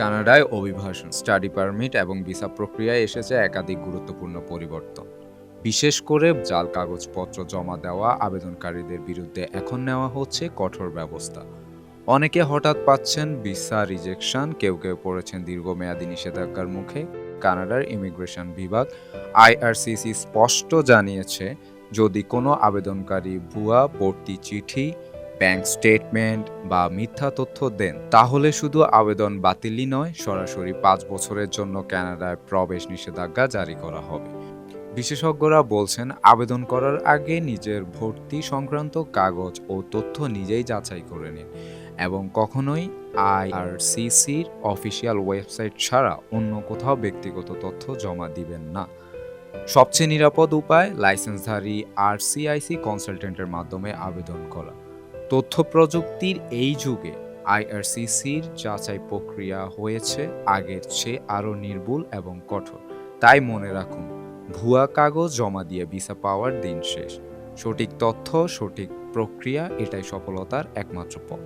কানাডায় অভিবাসন, study permit এবং ভিসা প্রক্রিয়ায় এসেছে একাধিক গুরুত্বপূর্ণ পরিবর্তন। বিশেষ করে জাল কাগজপত্র জমা দেওয়া, আবেদনকারীদের বিরুদ্ধে এখন নেওয়া হচ্ছে কঠোর ব্যবস্থা। অনেকে হঠাৎ পাচ্ছেন ভিসা রিজেকশন, কেউ কেউ পড়েছেন দীর্ঘমেয়াদী নিষেধাজ্ঞার মুখে। কানাডার ইমিগ্রেশন বিভাগ, আইআরসিসি স্পষ্ট জানিয়েছে, যদি কোনো আবেদনকারী ভুয়া ভর্তি চিঠি ব্যাংক স্টেটমেন্ট বা মিথ্যা তথ্য দেন, তাহলে শুধু আবেদন বাতিলই নয়, সরাসরি পাঁচ বছরের জন্য কানাডায় প্রবেশ নিষেধাজ্ঞা জারি করা হবে। বিশেষজ্ঞরা বলছেন, আবেদন করার আগে নিজের ভর্তি সংক্রান্ত কাগজ ও তথ্য নিজেই যাচাই করে নিন এবং কখনোই আইআরসিসির অফিসিয়াল ওয়েবসাইট ছাড়া অন্য কোথাও ব্যক্তিগত তথ্য জমা দিবেন না। সবচেয়ে নিরাপদ উপায়, লাইসেন্সধারী আরসিআইসি কনসালটেন্টের মাধ্যমে আবেদন করা। তথ্য প্রযুক্তির এই যুগে আইআরসিসির যাচাই প্রক্রিয়া হয়েছে আগের চেয়ে আরও নির্ভুল এবং কঠোর। তাই মনে রাখুন, ভুয়া কাগজ জমা দিয়ে ভিসা পাওয়ার দিন শেষ। সঠিক তথ্য, সঠিক প্রক্রিয়া, এটাই সফলতার একমাত্র পথ।